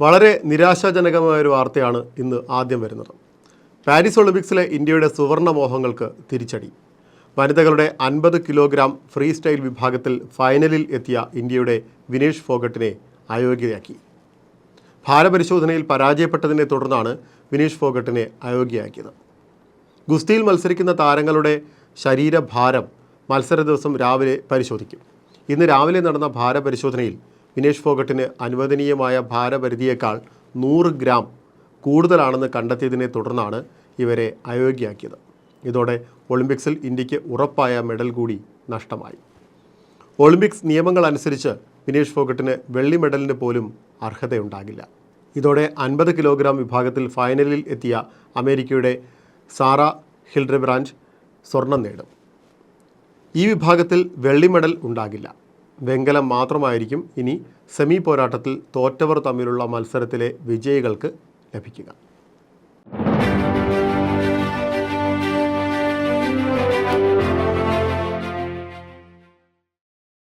വളരെ നിരാശാജനകമായ ഒരു വാർത്തയാണ് ഇന്ന് ആദ്യം വരുന്നത്. പാരീസ് ഒളിമ്പിക്സിലെ ഇന്ത്യയുടെ സുവർണ മോഹങ്ങൾക്ക് തിരിച്ചടി. വനിതകളുടെ അൻപത് കിലോഗ്രാം ഫ്രീ സ്റ്റൈൽ വിഭാഗത്തിൽ ഫൈനലിൽ എത്തിയ ഇന്ത്യയുടെ വിനേഷ് ഫോഗട്ടിനെ അയോഗ്യയാക്കി ഭാരപരിശോധനയിൽ പരാജയപ്പെട്ടതിനെ തുടർന്നാണ് വിനേഷ് ഫോഗട്ടിനെ അയോഗ്യയാക്കിയത്. ഗുസ്തിയിൽ മത്സരിക്കുന്ന താരങ്ങളുടെ ശരീരഭാരം മത്സര ദിവസം രാവിലെ പരിശോധിക്കും. ഇന്ന് രാവിലെ നടന്ന ഭാരപരിശോധനയിൽ വിനേഷ് ഫോഗട്ടിന് അനുവദനീയമായ ഭാരപരിധിയേക്കാൾ നൂറ് ഗ്രാം കൂടുതലാണെന്ന് കണ്ടെത്തിയതിനെ തുടർന്നാണ് ഇവരെ അയോഗ്യയാക്കിയത്. ഇതോടെ ഒളിമ്പിക്സിൽ ഇന്ത്യയ്ക്ക് ഉറപ്പായ മെഡൽ കൂടി നഷ്ടമായി. ഒളിമ്പിക്സ് നിയമങ്ങൾ അനുസരിച്ച് വിനേഷ് ഫോഗട്ടിന് വെള്ളി മെഡലിന് പോലും അർഹതയുണ്ടാകില്ല. ഇതോടെ അൻപത് കിലോഗ്രാം വിഭാഗത്തിൽ ഫൈനലിൽ എത്തിയ അമേരിക്കയുടെ സാറ ഹിൽഡ്രബ്രാഞ്ച് സ്വർണം നേടും. ഈ വിഭാഗത്തിൽ വെള്ളി മെഡൽ ഉണ്ടാകില്ല. വെങ്കലം മാത്രമായിരിക്കും ഇനി സെമി പോരാട്ടത്തിൽ തോറ്റവർ തമ്മിലുള്ള മത്സരത്തിലെ വിജയികൾക്ക് ലഭിക്കുക.